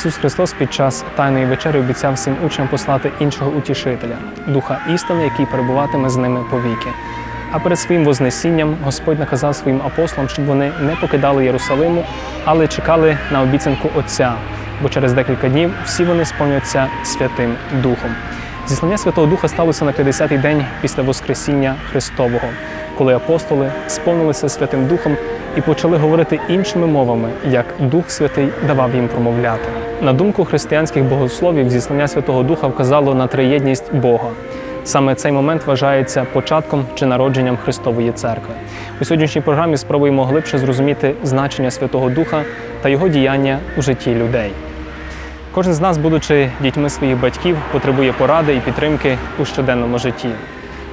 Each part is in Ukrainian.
Ісус Христос під час Тайної вечері обіцяв всім учням послати іншого утішителя, духа істини, який перебуватиме з ними повіки. А перед своїм Вознесінням Господь наказав своїм апостолам, щоб вони не покидали Єрусалиму, але чекали на обіцянку Отця, бо через декілька днів всі вони сповняться Святим Духом. Зіслання Святого Духа сталося на 50-й день після Воскресіння Христового, коли апостоли сповнилися Святим Духом і почали говорити іншими мовами, як Дух Святий давав їм промовляти. На думку християнських богословів, зіслання Святого Духа вказало на триєдність Бога. Саме цей момент вважається початком чи народженням Христової церкви. У сьогоднішній програмі спробуємо глибше зрозуміти значення Святого Духа та його діяння у житті людей. Кожен з нас, будучи дітьми своїх батьків, потребує поради і підтримки у щоденному житті.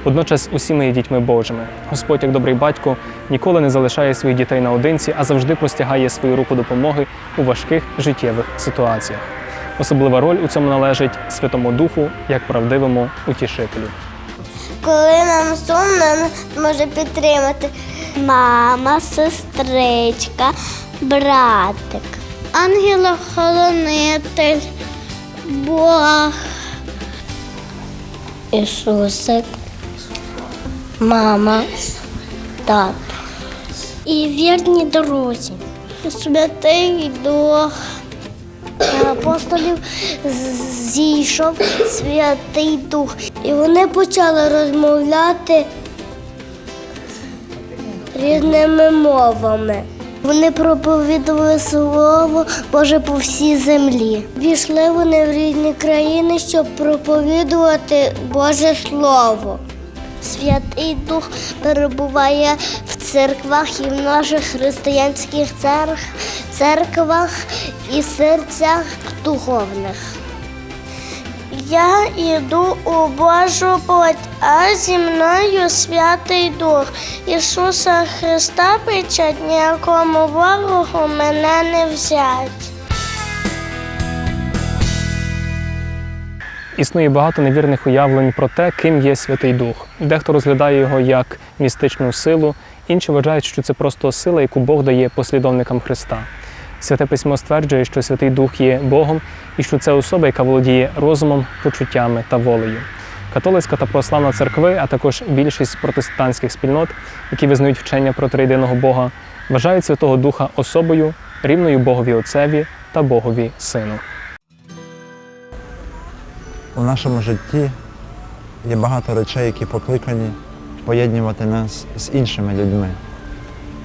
Водночас усі ми є дітьми Божими. Господь, як добрий батько, ніколи не залишає своїх дітей наодинці, а завжди простягає свою руку допомоги у важких життєвих ситуаціях. Особлива роль у цьому належить Святому Духу як правдивому утішителю. Коли нам сумно, може підтримати мама, сестричка, братик, ангел-охоронитель, Бог, Ісусик, мама, тато. І вірні друзі. Святий Дух. Апостолів зійшов Святий Дух. І вони почали розмовляти різними мовами. Вони проповідували слово Боже по всій землі. Пішли вони в різні країни, щоб проповідувати Боже Слово. Святий Дух перебуває в церквах і в наших християнських церквах, церквах і серцях духовних. Я йду у Божу плоть, а зі мною Святий Дух. Ісуса Христа печать ніякому ворогу мене не взять. Існує багато невірних уявлень про те, ким є Святий Дух. Дехто розглядає його як містичну силу, інші вважають, що це просто сила, яку Бог дає послідовникам Христа. Святе письмо стверджує, що Святий Дух є Богом і що це особа, яка володіє розумом, почуттями та волею. Католицька та православна церкви, а також більшість протестантських спільнот, які визнають вчення про триєдиного Бога, вважають Святого Духа особою, рівною Богові Отцеві та Богові Сину. У нашому житті є багато речей, які покликані поєднувати нас з іншими людьми.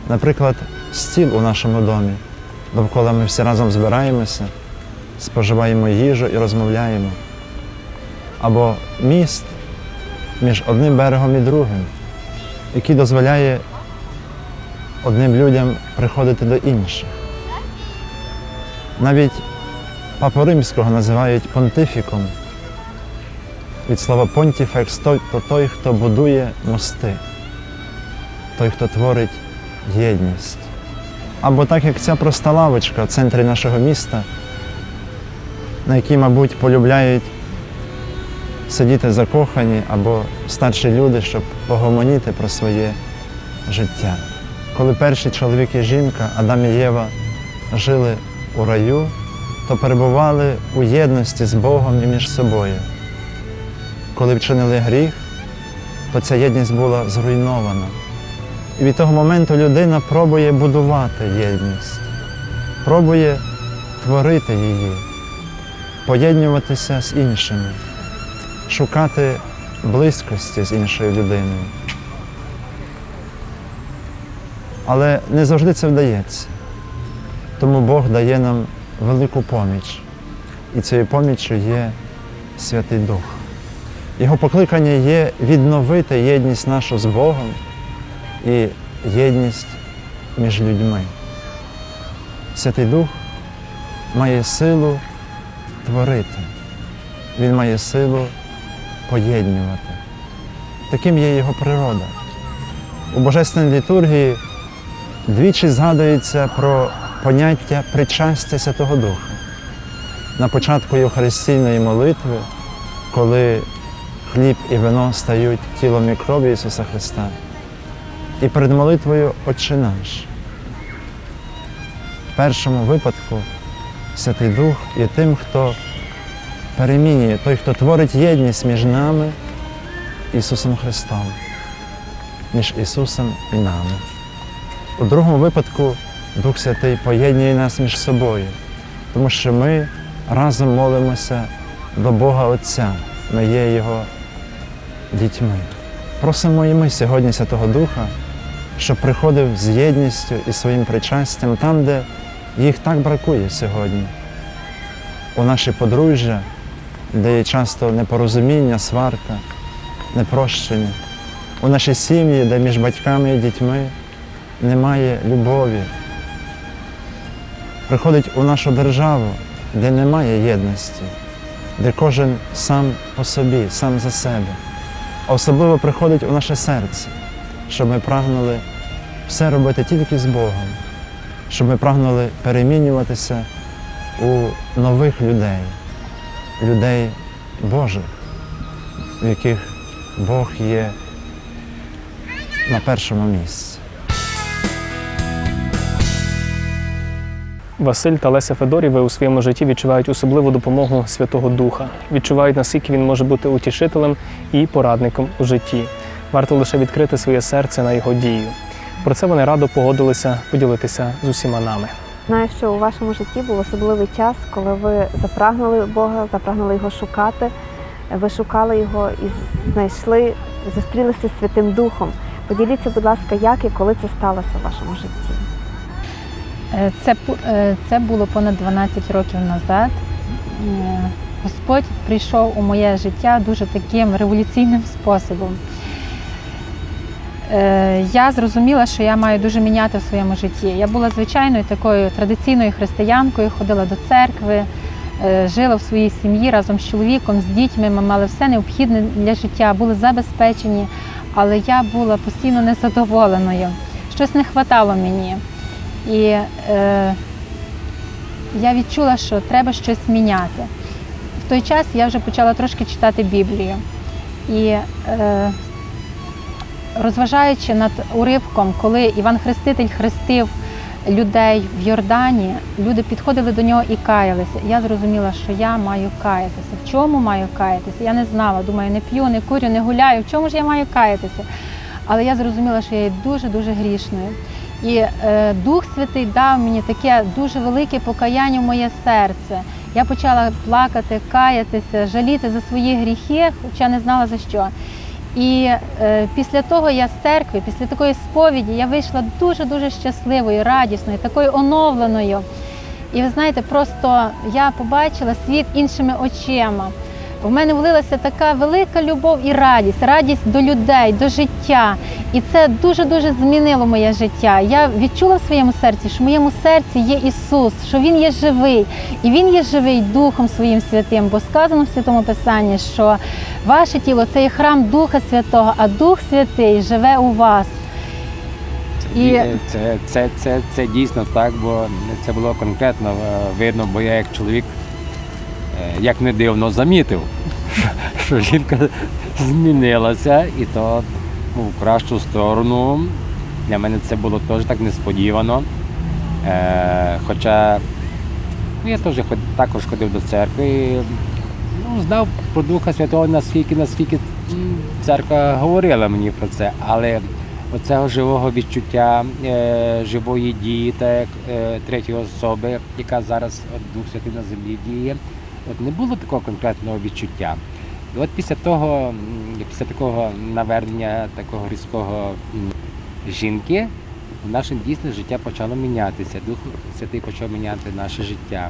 Наприклад, стіл у нашому домі, довкола ми всі разом збираємося, споживаємо їжу і розмовляємо. Або міст між одним берегом і другим, який дозволяє одним людям приходити до інших. Навіть Папу Римського називають понтифіком від слова понтіфекс то той, хто будує мости, той, хто творить єдність. Або так, як ця проста лавочка в центрі нашого міста, на якій, мабуть, полюбляють сидіти закохані або старші люди, щоб погомоніти про своє життя. Коли перші чоловік і жінка, Адам і Єва, жили у раю, то перебували у єдності з Богом і між собою коли вчинили гріх, то ця єдність була зруйнована. І від того моменту людина пробує будувати єдність, пробує творити її, поєднуватися з іншими, шукати близькості з іншою людиною. Але не завжди це вдається. Тому Бог дає нам велику поміч. І цією поміччю є Святий Дух. Його покликання є відновити єдність нашу з Богом і єдність між людьми. Святий Дух має силу творити, Він має силу поєднувати. Таким є його природа. У Божественній літургії двічі згадується про поняття причастя Святого Духа. На початку Євхаристійної молитви, коли хліб і вино стають тілом і кров'ю Ісуса Христа. І перед молитвою Отче наш. В першому випадку Святий Дух є тим, хто перемінює, той, хто творить єдність між нами, Ісусом Христом, між Ісусом і нами. У другому випадку Дух Святий поєднує нас між собою, тому що ми разом молимося до Бога Отця. Ми є Його дітьми. Просимо і ми сьогодні Святого Духа, щоб приходив з єдністю і своїм причастям там, де їх так бракує сьогодні. У наші подружжя, де є часто непорозуміння, сварка, непрощення. У наші сім'ї, де між батьками і дітьми немає любові. Приходить у нашу державу, де немає єдності, де кожен сам по собі, сам за себе. Особливо приходить у наше серце, щоб ми прагнули все робити тільки з Богом, щоб ми прагнули перемінюватися у нових людей, людей Божих, в яких Бог є на першому місці. Василь та Леся Федоріви у своєму житті відчувають особливу допомогу Святого Духа, відчувають, наскільки він може бути утішителем і порадником у житті. Варто лише відкрити своє серце на його дію. Про це вони радо погодилися поділитися з усіма нами. Знаю, що у вашому житті був особливий час, коли ви запрагнули Бога, запрагнули його шукати. Ви шукали його і знайшли, зустрілися з Святим Духом. Поділіться, будь ласка, як і коли це сталося в вашому житті. Е, Це, е, це було понад 12 років назад. Господь прийшов у моє життя дуже таким революційним способом. Е, Я зрозуміла, що я маю дуже міняти в своєму житті. Я була звичайною такою традиційною християнкою, ходила до церкви, е, жила в своїй сім'ї разом з чоловіком, з дітьми. Ми мали все необхідне для життя, були забезпечені, але я була постійно незадоволеною. Щось не хватало мені. І е, я відчула, що треба щось міняти. В той час я вже почала трошки читати Біблію. І е, розважаючи над уривком, коли Іван Хреститель хрестив людей в Йордані, люди підходили до нього і каялися. Я зрозуміла, що я маю каятися. В чому маю каятися? Я не знала. Думаю, не п'ю, не курю, не гуляю. В чому ж я маю каятися? Але я зрозуміла, що я є дуже-дуже грішною. І е, Дух Святий дав мені таке дуже велике покаяння в моє серце. Я почала плакати, каятися, жаліти за свої гріхи, хоча не знала за що. І е, після того я з церкви, після такої сповіді, я вийшла дуже-дуже щасливою, радісною, такою оновленою. І ви знаєте, просто я побачила світ іншими очима. В мене влилася така велика любов і радість, радість до людей, до життя. І це дуже-дуже змінило моє життя. Я відчула в своєму серці, що в моєму серці є Ісус, що Він є живий, і Він є живий Духом Своїм Святим, бо сказано в Святому Писанні, що ваше тіло це є храм Духа Святого, а Дух Святий живе у вас. Це, І- ді- це, це, це, це дійсно так, бо це було конкретно е, видно, бо я як чоловік, як не дивно, замітив, що жінка змінилася і то ну, в кращу сторону. Для мене це було теж так несподівано. Е, хоча ну, я теж також ходив до церкви і ну, знав про Духа Святого, наскільки, наскільки церква говорила мені про це, але оцього живого відчуття е, живої дії, так е, третьої особи, яка зараз Дух Святий на землі діє, от не було такого конкретного відчуття. І от після того, після такого навернення такого різкого жінки, наше дійсне життя почало мінятися. Дух Святий почав міняти наше життя.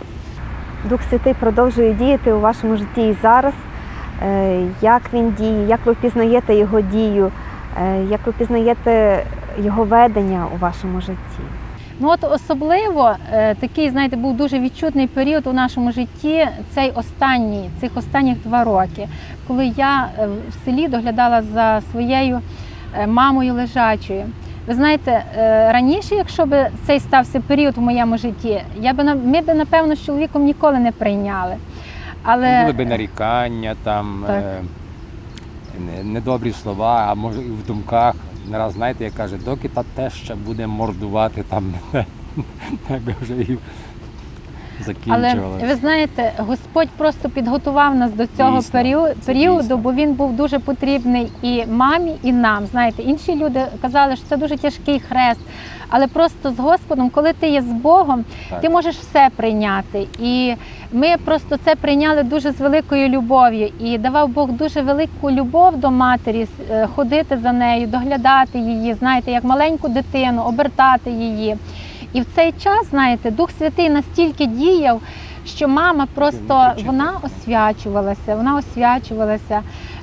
Дух Святий продовжує діяти у вашому житті і зараз. Е, Як він діє, як ви впізнаєте його дію, е, як ви впізнаєте його ведення у вашому житті? Ну от особливо е, такий, знаєте, був дуже відчутний період у нашому житті. Цей останній, цих останніх два роки, коли я е, в селі доглядала за своєю е, мамою лежачою. Ви знаєте, раніше, якщо б цей стався період у моєму житті, я би ми б напевно з чоловіком ніколи не прийняли. Але Були би нарікання, там Так. не- недобрі слова, а може і в думках. Не раз знаєте, як каже, доки та теща буде мордувати там, так вже і Але ви знаєте, Господь просто підготував нас до цього Дійсно, періоду, періоду, бо він був дуже потрібний і мамі, і нам. Знаєте, інші люди казали, що це дуже тяжкий хрест. Але просто з Господом, коли ти є з Богом, Так. ти можеш все прийняти. І ми просто це прийняли дуже з великою любов'ю. І давав Бог дуже велику любов до матері, е, ходити за нею, доглядати її, знаєте, як маленьку дитину, обертати її. І в цей час, знаєте, Дух Святий настільки діяв, що мама просто вона освячувалася, вона освячувалася,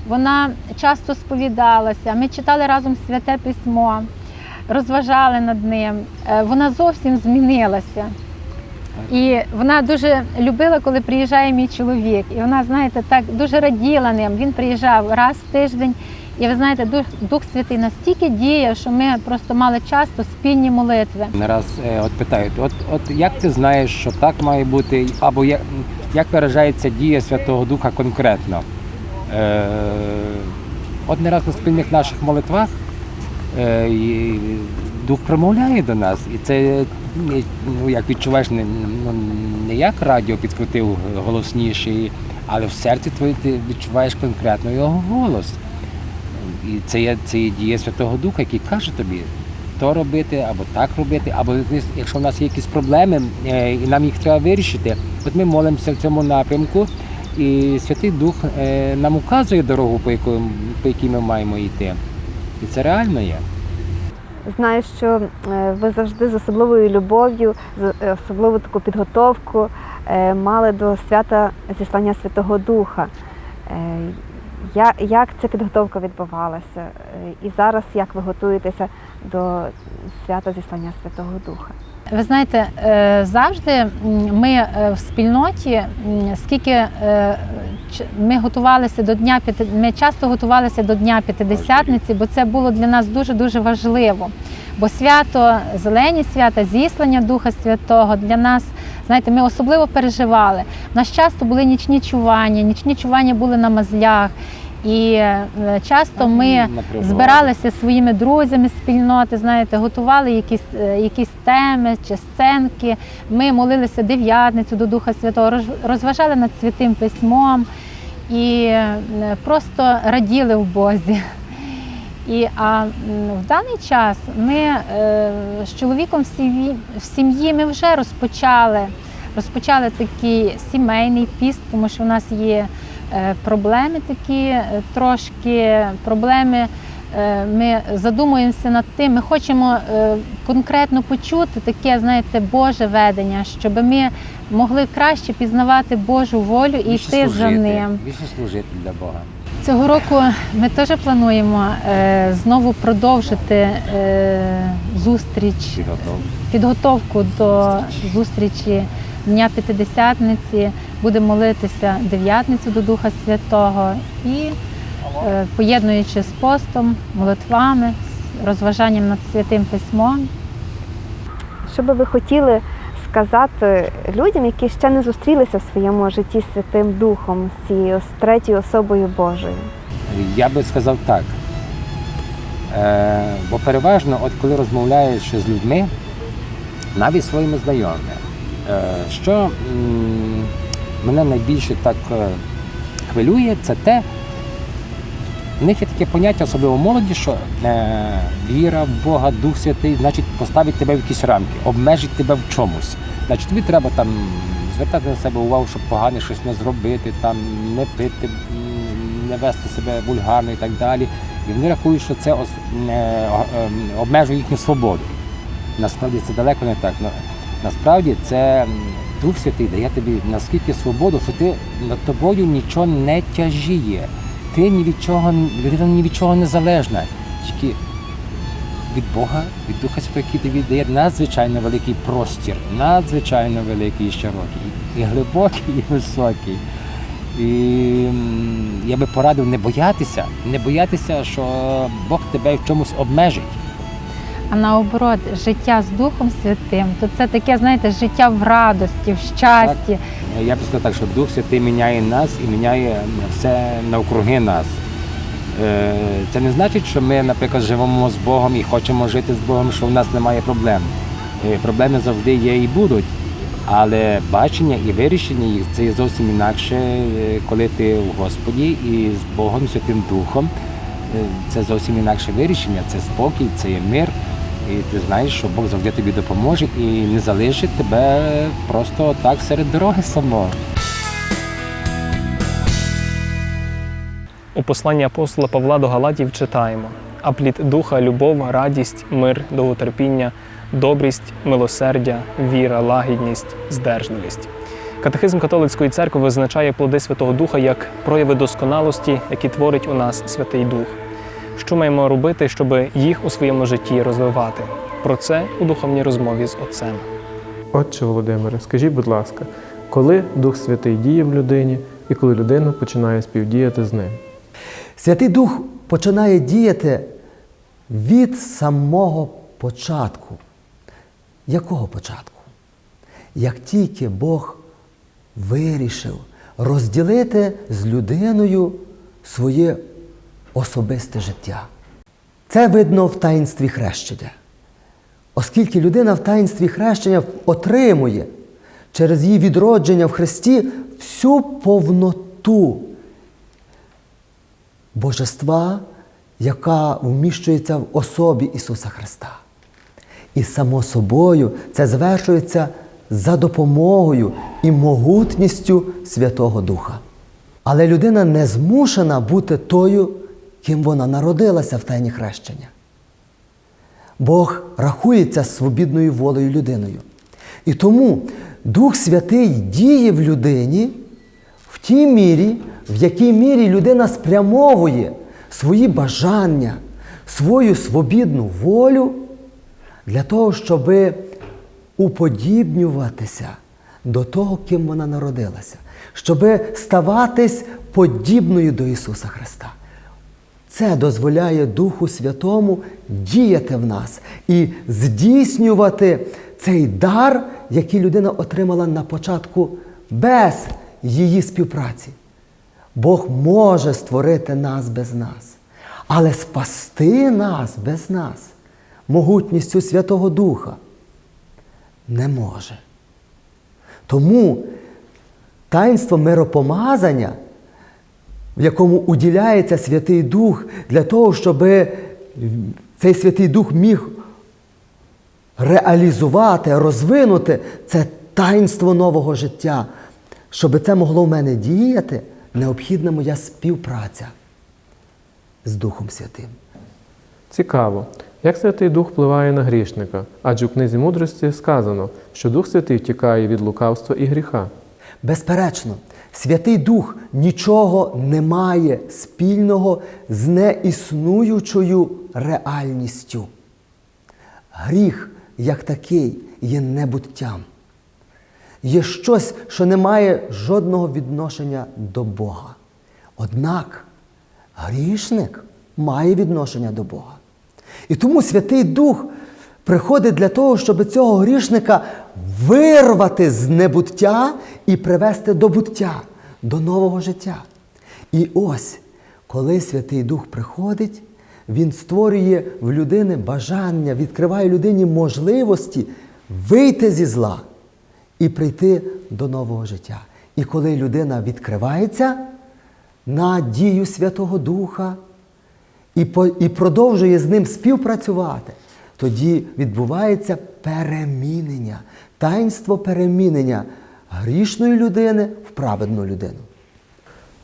вона часто сповідалася. Ми читали разом святе письмо, розважали над ним. Е, Вона зовсім змінилася. І вона дуже любила, коли приїжджає мій чоловік. І вона, знаєте, так дуже раділа ним. Він приїжджав раз в тиждень. І ви знаєте, Дух, Дух Святий настільки діяв, що ми просто мали часто спільні молитви. Не раз е, от питають, от, от як ти знаєш, що так має бути, або як, як виражається дія Святого Духа конкретно? Е, от не раз на спільних наших молитвах е, і Дух промовляє до нас. І це ну, як відчуваєш, не, ну, не як радіо підкрутив голосніший, але в серці твоє ти відчуваєш конкретно його голос. І це є, це є дія Святого Духа, який каже тобі, то робити, або так робити, або якщо в нас є якісь проблеми, е, і нам їх треба вирішити, от ми молимося в цьому напрямку, і Святий Дух е, нам указує дорогу, по якій, по якій ми маємо йти. І це реально є. Знаю, що е, ви завжди з особливою любов'ю, з особливу таку підготовку мали до свята зіслання Святого Духа. Я- Як ця підготовка відбувалася? І зараз як ви готуєтеся до свята зіслання Святого Духа? Ви знаєте, е, завжди ми е, в спільноті, скільки е, ми готувалися до дня ми часто готувалися до Дня П'ятидесятниці, бо це було для нас дуже дуже важливо. Бо свято, зелені свята, зіслання Духа Святого для нас, знаєте, ми особливо переживали. У нас часто були нічні чування, нічні чування були на мазлях. І е, часто ми збиралися зі своїми друзями з спільноти, знаєте, готували якісь, е, якісь теми чи сценки. Ми молилися дев'ятницю до Духа Святого, роз- розважали над святим письмом і е, просто раділи в Бозі. І а в даний час ми е, з чоловіком в сім'ї, ми вже розпочали, розпочали такий сімейний піст, тому що в нас є е, проблеми такі, е, трошки проблеми. е, Ми задумуємося над тим, ми хочемо е, конкретно почути таке, знаєте, Боже ведення, щоб ми могли краще пізнавати Божу волю і Більше йти за ним. Більше служити для Бога. Цього року ми теж плануємо е, знову продовжити е, зустріч, підготовку до зустрічі Дня П'ятидесятниці. Будемо молитися дев'ятницю до Духа Святого і е, поєднуючи з постом, молитвами, з розважанням над святим письмом. Що би ви хотіли сказати людям, які ще не зустрілися в своєму житті з Святим Духом, з цією з третьою особою Божою? Я би сказав так. Е, бо переважно, от коли розмовляєш з людьми, навіть своїми знайомими, е, що м, мене найбільше так е, хвилює, це те, в них є таке поняття, особливо молоді, що е, віра в Бога, Дух Святий, значить поставить тебе в якісь рамки, обмежить тебе в чомусь. Значить, тобі треба там звертати на себе увагу, щоб погане щось не зробити, там не пити, не вести себе вульгарно і так далі. І вони рахують, що це е, ем, обмежує їхню свободу. Насправді це далеко не так. На- Насправді це Дух Святий дає тобі наскільки свободу, що ти над тобою нічого не тяжіє. Ти ні від чого, людина ні від чого не залежна. Тільки від Бога, від Духа Святого, який тобі дає надзвичайно великий простір, надзвичайно великий і широкий, і глибокий, і високий. І я би порадив не боятися, не боятися, що Бог тебе в чомусь обмежить. А наоборот, життя з Духом Святим, то це таке, знаєте, життя в радості, в щасті. Я б сказав так, що Дух Святий міняє нас і міняє все навкруги нас. Е, Це не значить, що ми, наприклад, живемо з Богом і хочемо жити з Богом, що в нас немає проблем. Е, Проблеми завжди є і будуть. Але бачення і вирішення їх це є зовсім інакше, е, коли ти в Господі і з Богом, Святим Духом. Це зовсім інакше вирішення, це спокій, це є мир. І ти знаєш, що Бог завжди тобі допоможе і не залишить тебе просто так серед дороги самого. У посланні апостола Павла до Галатів читаємо: а плід духа, любов, радість, мир, довготерпіння, добрість, милосердя, віра, лагідність, здержливість. Катехизм католицької церкви визначає плоди Святого Духа як прояви досконалості, які творить у нас Святий Дух. Що маємо робити, щоб їх у своєму житті розвивати? Про це у духовній розмові з отцем. Отче Володимире, скажіть, будь ласка, коли Дух Святий діє в людині і коли людина починає співдіяти з ним? Святий Дух починає діяти від самого початку. Якого початку? Як тільки Бог вирішив розділити з людиною своє особисте життя. Це видно в таїнстві хрещення. Оскільки людина в таїнстві хрещення отримує через її відродження в Христі всю повноту божества, яка вміщується в особі Ісуса Христа. І само собою це звершується за допомогою і могутністю Святого Духа. Але людина не змушена бути тою, ким вона народилася в тайні хрещення. Бог рахується свобідною волею людиною. І тому Дух Святий діє в людині в тій мірі, в якій мірі людина спрямовує свої бажання, свою свобідну волю для того, щоб уподібнюватися до того, ким вона народилася, щоб ставатись подібною до Ісуса Христа. Це дозволяє Духу Святому діяти в нас і здійснювати цей дар, який людина отримала на початку без її співпраці. Бог може створити нас без нас, але спасти нас без нас могутністю Святого Духа не може. Тому таїнство миропомазання, в якому уділяється Святий Дух для того, щоб цей Святий Дух міг реалізувати, розвинути це таїнство нового життя. Щоб це могло в мене діяти, необхідна моя співпраця з Духом Святим. Цікаво, як Святий Дух впливає на грішника, адже у книзі мудрості сказано, що Дух Святий втікає від лукавства і гріха. Безперечно, Святий Дух нічого не має спільного з неіснуючою реальністю. Гріх, як такий, є небуттям. Є щось, що не має жодного відношення до Бога. Однак грішник має відношення до Бога. І тому Святий Дух приходить для того, щоб цього грішника вирвати з небуття і привести до буття, до нового життя. І ось, коли Святий Дух приходить, він створює в людини бажання, відкриває людині можливості вийти зі зла і прийти до нового життя. І коли людина відкривається на дію Святого Духа і, і продовжує з ним співпрацювати, тоді відбувається перемінення, таїнство перемінення грішної людини в праведну людину.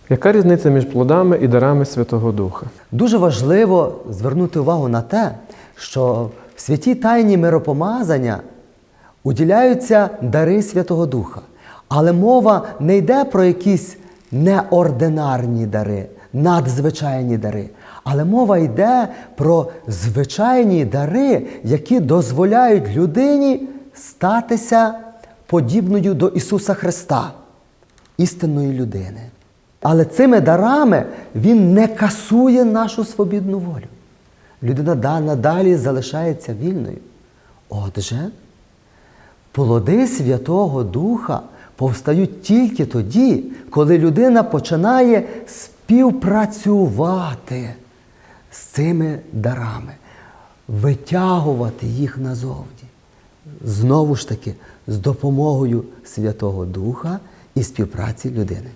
Яка різниця між плодами і дарами Святого Духа? Дуже важливо звернути увагу на те, що в святій тайні миропомазання уділяються дари Святого Духа. Але мова не йде про якісь неординарні дари, надзвичайні дари. Але мова йде про звичайні дари, які дозволяють людині статися подібною до Ісуса Христа, істинної людини. Але цими дарами Він не касує нашу свобідну волю. Людина да- надалі залишається вільною. Отже, плоди Святого Духа повстають тільки тоді, коли людина починає співпрацювати з цими дарами, витягувати їх назовні. знову ж таки з допомогою Святого Духа і співпраці людини.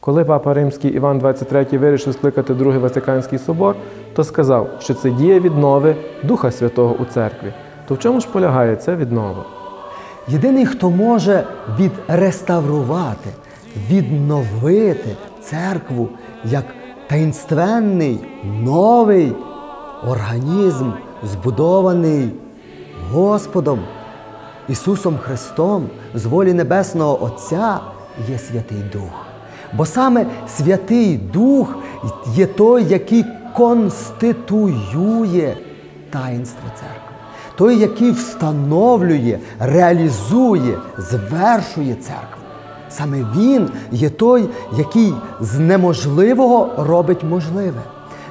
Коли папа Римський Іван XXIII вирішив скликати Другий Ватиканський собор, то сказав, що це дія віднови Духа Святого у церкві. То в чому ж полягає ця віднова? Єдиний, хто може відреставрувати, відновити церкву як таїнственний новий організм, збудований Господом Ісусом Христом з волі Небесного Отця, є Святий Дух. Бо саме Святий Дух є той, який конституює таїнство церкви той, який встановлює, реалізує, звершує церкву. Саме він є той, який з неможливого робить можливе.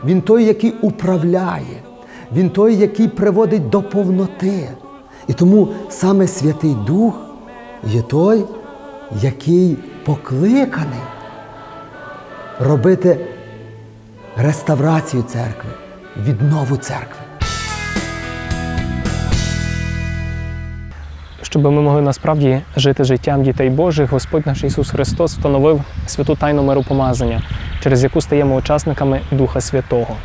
Він той, який управляє, він той, який приводить до повноти. І тому саме Святий Дух є той, який покликаний робити реставрацію церкви, віднову церкви. Щоб ми могли насправді жити життям дітей Божих, Господь наш Ісус Христос встановив святу тайну миропомазання, через яку стаємо учасниками Духа Святого.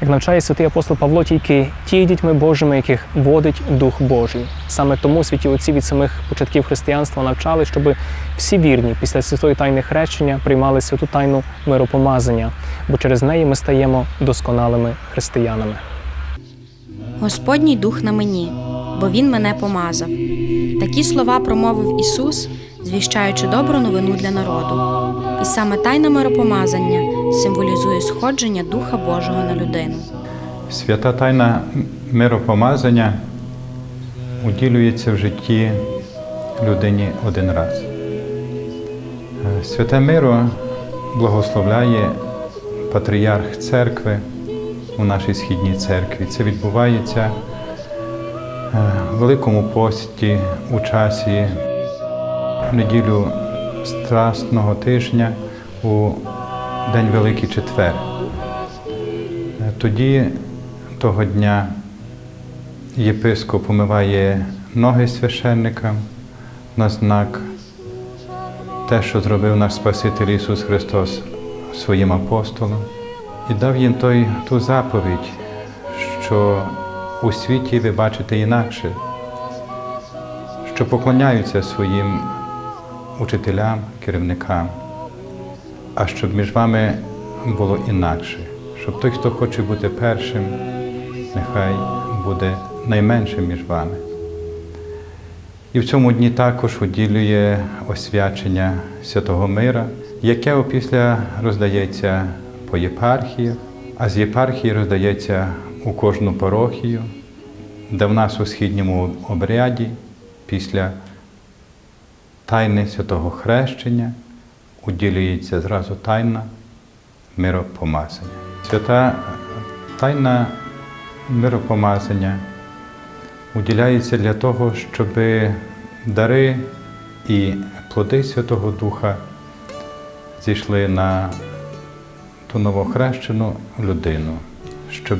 Як навчає святий апостол Павло, тільки ті дітьми Божими, яких водить Дух Божий. Саме тому святі отці від самих початків християнства навчали, щоб всі вірні після святої тайни хрещення приймали святу тайну миропомазання, бо через неї ми стаємо досконалими християнами. Господній дух на мені, бо Він мене помазав. Такі слова промовив Ісус, звіщаючи добру новину для народу. І саме тайна миропомазання символізує сходження Духа Божого на людину. Свята тайна миропомазання уділюється в житті людині один раз. Святе миро благословляє патріарх церкви у нашій східній церкві. Це відбувається Великому пості у часі в неділю Страсного тижня у День Великий Четвер. Е, Тоді того дня єпископ умиває ноги священникам на знак те, що зробив наш Спаситель Ісус Христос своїм апостолам, і дав їм той, ту заповідь, що у світі ви бачите інакше, що поклоняються своїм учителям, керівникам, а щоб між вами було інакше, щоб той, хто хоче бути першим, нехай буде найменшим між вами. І в цьому дні також уділює освячення святого мира, яке опісля роздається по єпархіях, а з єпархії роздається у кожну парохію, де в нас у східньому обряді після тайни святого хрещення уділюється зразу тайна миропомазання. Свята тайна миропомазання уділяється для того, щоб дари і плоди Святого Духа зійшли на ту новохрещену людину, щоб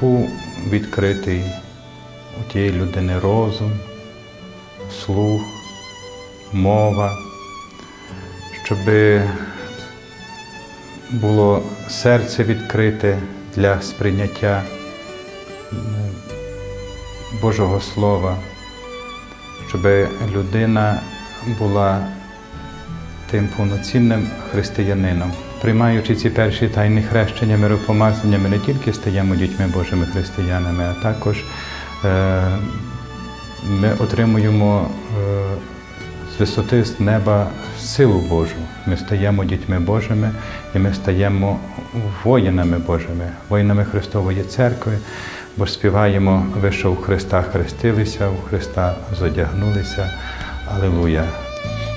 був відкритий у тієї людини розум, слух, мова, щоб було серце відкрите для сприйняття Божого Слова, щоб людина була тим повноцінним християнином. Приймаючи ці перші тайні хрещення миропомазання, ми не тільки стаємо дітьми Божими християнами, а також е, ми отримуємо е, з висоти з неба силу Божу. Ми стаємо дітьми Божими і ми стаємо воїнами Божими, воїнами Христової церкви, бо співаємо ви, що у Христа хрестилися, у Христа зодягнулися. Алілуя!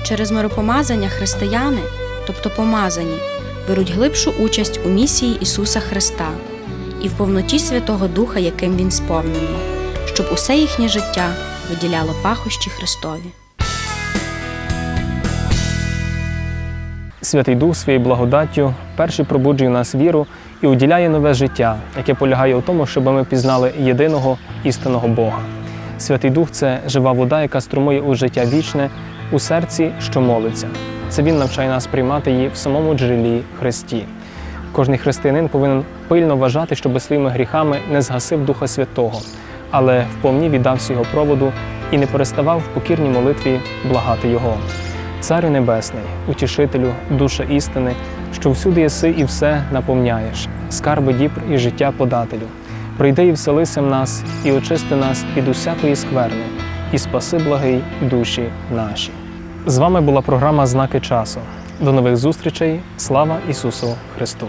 Через миропомазання християни, тобто помазані, беруть глибшу участь у місії Ісуса Христа і в повноті Святого Духа, яким Він сповнений, щоб усе їхнє життя виділяло пахощі Христові. Святий Дух своєю благодаттю перший пробуджує нас віру і уділяє нове життя, яке полягає у тому, щоб ми пізнали єдиного істинного Бога. Святий Дух це жива вода, яка струмує у життя вічне, у серці, що молиться. Це він навчає нас приймати її в самому джерелі Христі. Кожний християнин повинен пильно вважати, щоб своїми гріхами не згасив Духа Святого, але вповні віддався його проводу і не переставав в покірній молитві благати Його. Царю Небесний, утішителю, душа істини, що всюди єси і все наповняєш, скарби дібр і життя подателю. Прийди і вселися в нас, і очисти нас від усякої скверни, і спаси благий душі наші. З вами була програма Знаки часу. До нових зустрічей. Слава Ісусу Христу!